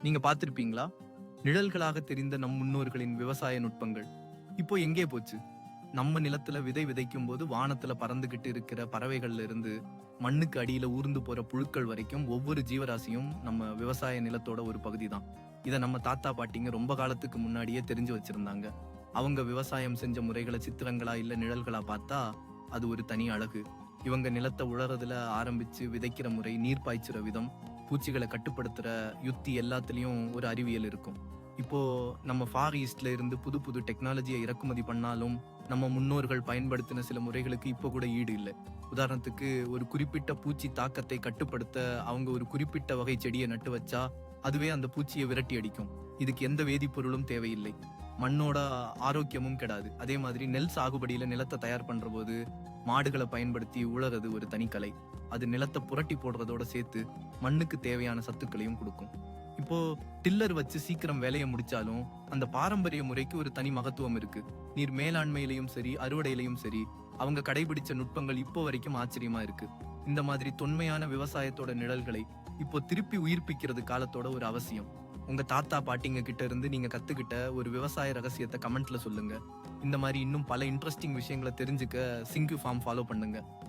நீங்க பார்த்துருப்பீங்களா? நிழல்களாக தெரிந்த நம் முன்னோர்களின் விவசாய நுட்பங்கள். இப்போ எங்கே போச்சு? நம்ம நிலத்துல விதை விதைக்கும் போது வானத்துல பறந்துகிட்டு இருக்கிற பறவைகள்ல இருந்து மண்ணுக்கு அடியில ஊர்ந்து போற புழுக்கள் வரைக்கும் ஒவ்வொரு ஜீவராசியும் நம்ம விவசாய நிலத்தோட ஒரு பகுதி தான் இதை நம்ம தாத்தா பாட்டிங்க ரொம்ப காலத்துக்கு முன்னாடியே தெரிஞ்சு வச்சிருந்தாங்க. அவங்க விவசாயம் செஞ்ச முறைகளை சித்திரங்களா இல்ல நிழல்களா பார்த்தா அது ஒரு தனி அழகு. இவங்க நிலத்தை உழறதுல ஆரம்பிச்சு விதைக்கிற முறை நீர் பாய்ச்சுற விதம் பூச்சிகளை கட்டுப்படுத்துற யுத்தி எல்லாத்துலேயும் ஒரு அறிவியல் இருக்கும். இப்போ நம்ம ஃபார் ஈஸ்ட்ல இருந்து புது புது டெக்னாலஜியை இறக்குமதி பண்ணாலும் நம்ம முன்னோர்கள் பயன்படுத்தின சில முறைகளுக்கு இப்போ கூட ஈடு இல்லை. உதாரணத்துக்கு ஒரு குறிப்பிட்ட பூச்சி தாக்கத்தை கட்டுப்படுத்த அவங்க ஒரு குறிப்பிட்ட வகை செடியை நட்டு வச்சா அதுவே அந்த பூச்சியை விரட்டி அடிக்கும். இதுக்கு எந்த வேதிப்பொருளும் தேவையில்லை. மண்ணோட ஆரோக்கியமும் கெடாது. அதே மாதிரி நெல் சாகுபடியில நிலத்தை தயார் பண்ற போது மாடுகளை பயன்படுத்தி உழறது ஒரு தனிக்கலை அது நிலத்தை புரட்டி போடுறதோட சேர்த்து மண்ணுக்கு தேவையான சத்துக்களையும் கொடுக்கும். இப்போ டில்லர் வச்சு சீக்கிரம் வேலையை முடிச்சாலும் அந்த பாரம்பரிய முறைக்கு ஒரு தனி மகத்துவம் இருக்கு. நீர் மேலாண்மையிலையும் சரி அறுவடையிலையும் சரி அவங்க கடைபிடிச்ச நுட்பங்கள் இப்போ வரைக்கும் ஆச்சரியமா இருக்கு. இந்த மாதிரி தொன்மையான விவசாயத்தோட நிழல்களை இப்போ திருப்பி உயிர்ப்பிக்கிறது காலத்தோட ஒரு அவசியம். உங்க தாத்தா பாட்டிங்க கிட்ட இருந்து நீங்க கத்துக்கிட்ட ஒரு விவசாய ரகசியத்தை கமெண்ட்ல சொல்லுங்க. இந்த மாதிரி இன்னும் பல இன்ட்ரெஸ்டிங் விஷயங்களை தெரிஞ்சுக்க சிங்கு ஃபார்ம் ஃபாலோ பண்ணுங்க.